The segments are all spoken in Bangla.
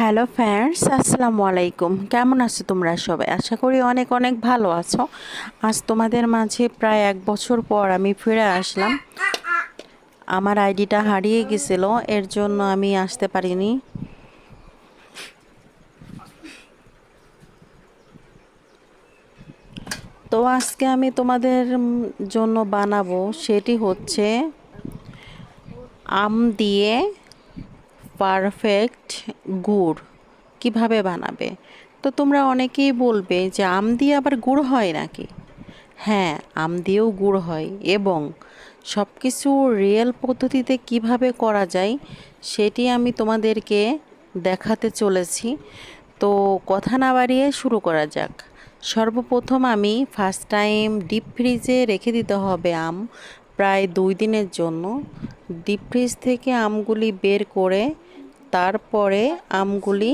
হ্যালো ফ্রেন্ডস, আসসালামু আলাইকুম। কেমন আছো তোমরা সবাই? আশা করি অনেক অনেক ভালো আছো। আজ তোমাদের মাঝে প্রায় এক বছর পর আমি ফিরে আসলাম। আমার আইডিটা হারিয়ে গেছিল, এর জন্য আমি আসতে পারিনি। তো আজকে আমি তোমাদের জন্য বানাবো, সেটি হচ্ছে আম দিয়ে পারফেক্ট গুড় কীভাবে বানাবে? তো তোমরা অনেকেই বলবে যে, আম দিয়ে আবার গুড় হয় নাকি? হ্যাঁ আম দিয়েও গুড় হয় এবং সব কিছু রিয়েল পদ্ধতিতে কীভাবে করা যায় সেটি আমি তোমাদেরকে দেখাতে চলেছি। তো কথা না বাড়িয়ে শুরু করা যাক। সর্বপ্রথম আমি ফার্স্ট টাইম ডিপ ফ্রিজে রেখে দিতে হবে আম প্রায় দুই দিনের জন্য। ডিপ ফ্রিজ থেকে আমগুলি বের করে তারপরে আমগুলি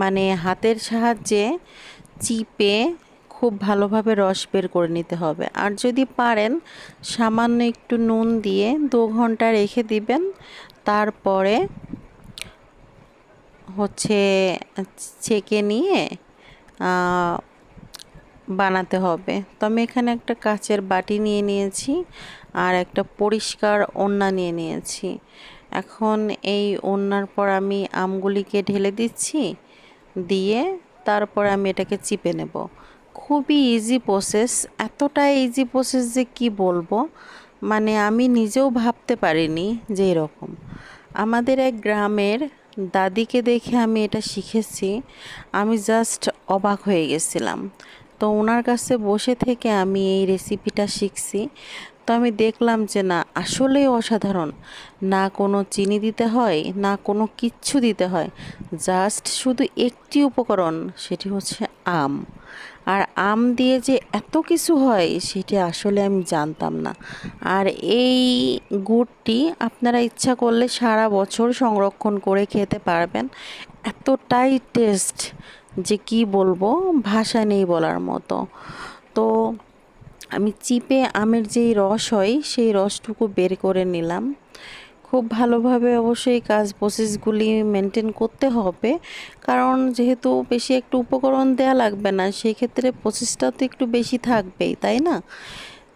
মানে হাতের সাহায্যে চিপে খুব ভালোভাবে রস বের করে নিতে হবে। আর যদি পারেন, সামান্য একটু নুন দিয়ে দু ঘণ্টা রেখে দিবেন। তারপরে হচ্ছে ছেঁকে নিয়ে বানাতে হবে। তো আমি এখানে একটা কাচের বাটি নিয়ে নিয়েছি আর একটা পরিষ্কার ওড়না নিয়ে নিয়েছি। এখন এই ওড়নার পর আমি আমগুলিকে ঢেলে দিচ্ছি, দিয়ে তারপর আমি এটাকে চিপে নেব। খুবই ইজি প্রসেস এতটা ইজি প্রসেস যে কি বলব? মানে আমি নিজেও ভাবতে পারিনি যে এরকম। আমাদের এক গ্রামের দাদিকে দেখে আমি এটা শিখেছি। আমি জাস্ট অবাক হয়ে গেছিলাম। তো ওনার কাছে বসে থেকে আমি এই রেসিপিটা শিখছি। তো আমি দেখলাম যে না, আসলেই অসাধারণ। না কোনো চিনি দিতে হয়, না কোনো কিচ্ছু দিতে হয়। জাস্ট শুধু একটি উপকরণ, সেটি হচ্ছে আম। আর আম দিয়ে যে এত কিছু হয়, সেটি আসলে আমি জানতাম না। আর এই গুড়টি আপনারা ইচ্ছা করলে সারা বছর সংরক্ষণ করে খেতে পারবেন। এতটাই টেস্ট যে কি বলব? ভাষা নেই বলার মতো। তো আমি চিপে আমের যেই রস হয়, সেই রসটুকু বের করে নিলাম। খুব ভালোভাবে অবশ্যই কাজ প্রসেসগুলি মেনটেন করতে হবে। কারণ যেহেতু বেশি একটু উপকরণ দেয়া লাগবে না সেই ক্ষেত্রে প্রসেসটা তো একটু বেশি থাকবেই, তাই না?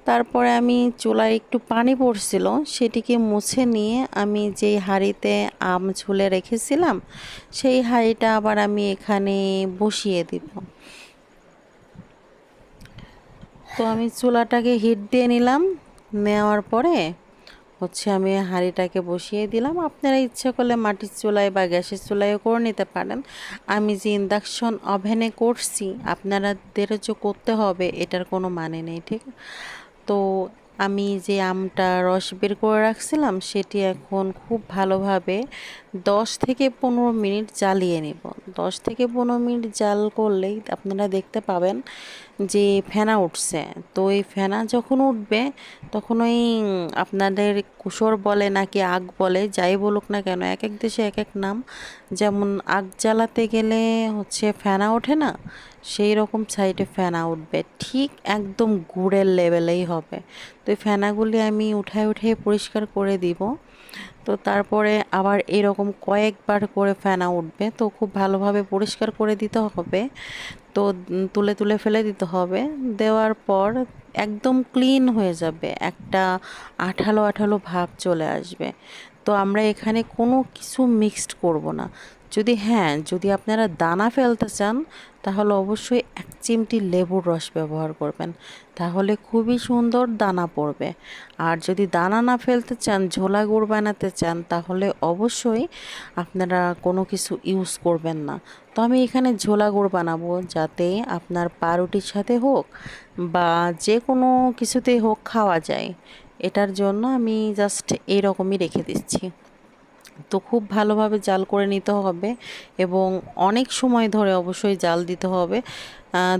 তারপরে আমি চুলায় একটু পানি পড়ছিল, সেটিকে মুছে নিয়ে আমি যেই হাঁড়িতে আম ঝুলে রেখেছিলাম, সেই হাঁড়িটা আবার আমি এখানে বসিয়ে দিব। তো আমি চুলাটাকে হিট দিয়ে নিলাম, নেওয়ার পরে হচ্ছে আমি হাঁড়িটাকে বসিয়ে দিলাম। আপনারা ইচ্ছা করলে মাটির চুলায় বা গ্যাসের চুলায়ও করে নিতে পারেন। আমি যে ইন্ডাকশন ওভেনে করছি আপনারাদেরও যে করতে হবে, এটার কোনো মানে নেই, ঠিক? তো আমি যে আমটা রস বের করে রাখছিলাম সেটি এখন খুব ভালোভাবে দশ থেকে পনেরো মিনিট জ্বালিয়ে নেব। দশ থেকে পনেরো মিনিট জাল করলেই আপনারা দেখতে পাবেন যে ফেনা উঠছে। তো এই ফেনা যখন উঠবে, তখন ওই আপনাদের কুসর বলে নাকি আগ বলে, যাই বলুক না কেন, এক এক দেশে এক এক নাম। যেমন আগ জ্বালাতে গেলে হচ্ছে ফেনা ওঠে না, সেই রকম সাইডে ফেনা উঠবে। ঠিক একদম গুড়ের লেভেলেই হবে। তো এই ফেনাগুলি আমি উঠায় উঠায় পরিষ্কার করে দিব। তো তারপরে আবার এরকম কয়েকবার করে ফেনা উঠবে, তো খুব ভালোভাবে পরিষ্কার করে দিতে হবে। তো তুলে তুলে ফেলে দিতে হবে, দেওয়ার পর একদম ক্লিন হয়ে যাবে, একটা আঠালো আঠালো ভাব চলে আসবে। তো আমরা এখানে কোনো কিছু মিক্সড করব না। যদি হ্যাঁ যদি আপনারা দানা ফেলতে চান, তাহলে অবশ্যই এক চিমটি লেবুর রস ব্যবহার করবেন। তাহলে খুবই সুন্দর দানা পড়বে। আর যদি দানা না ফেলতে চান, ঝোলা গুড় বানাতে চান, তাহলে অবশ্যই আপনারা কোনো কিছু ইউজ করবেন না। তো আমি এখানে ঝোলা গুড় বানাবো, যাতে আপনার পাউরুটির সাথে হোক বা যে কোনো কিছুতেই হোক খাওয়া যায়। এটার জন্য আমি জাস্ট এইরকমই রেখে দিচ্ছি। তো খুব ভালোভাবে জাল করে নিতে হবে এবং অনেক সময় ধরে অবশ্যই জাল দিতে হবে।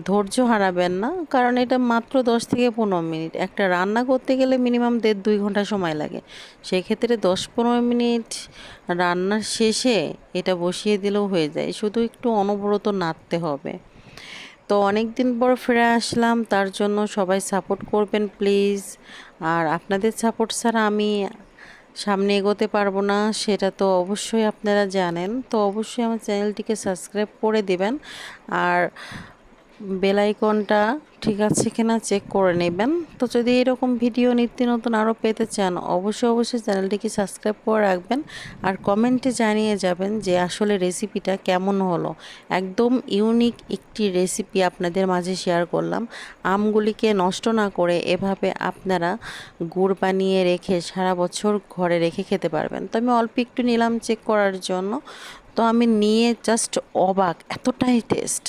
ধৈর্য হারাবেন না, কারণ এটা মাত্র দশ থেকে পনেরো মিনিট। একটা রান্না করতে গেলে মিনিমাম দেড় দুই ঘণ্টা সময় লাগে। সেক্ষেত্রে দশ পনেরো মিনিট রান্নার শেষে এটা বসিয়ে দিলেও হয়ে যায়। শুধু একটু অনবরত নাড়তে হবে। তো অনেক দিন পর ফিরে আসলাম, তার জন্য সবাই সাপোর্ট করবেন প্লিজ। আর আপনাদের সাপোর্ট ছাড়া আমি সামনে এগোতে পারব না, সেটা তো অবশ্যই আপনারা জানেন। তো অবশ্যই আমার চ্যানেলটিকে সাবস্ক্রাইব করে দেবেন। আর বেল আইকনটা ঠিক আছে কিনা চেক করে নেবেন। তো যদি এরকম ভিডিও নিত্য নতুন আরও পেতে চান, অবশ্যই অবশ্যই চ্যানেলটিকে সাবস্ক্রাইব করে রাখবেন আর কমেন্টে জানিয়ে যাবেন যে আসলে রেসিপিটা কেমন হলো। একদম ইউনিক একটি রেসিপি আপনাদের মাঝে শেয়ার করলাম। আমগুলিকে নষ্ট না করে এভাবে আপনারা গুড় বানিয়ে রেখে সারা বছর ঘরে রেখে খেতে পারবেন। তো আমি অল্প একটু নিলাম চেক করার জন্য। তো আমি নিয়ে জাস্ট অবাক, এতটাই টেস্ট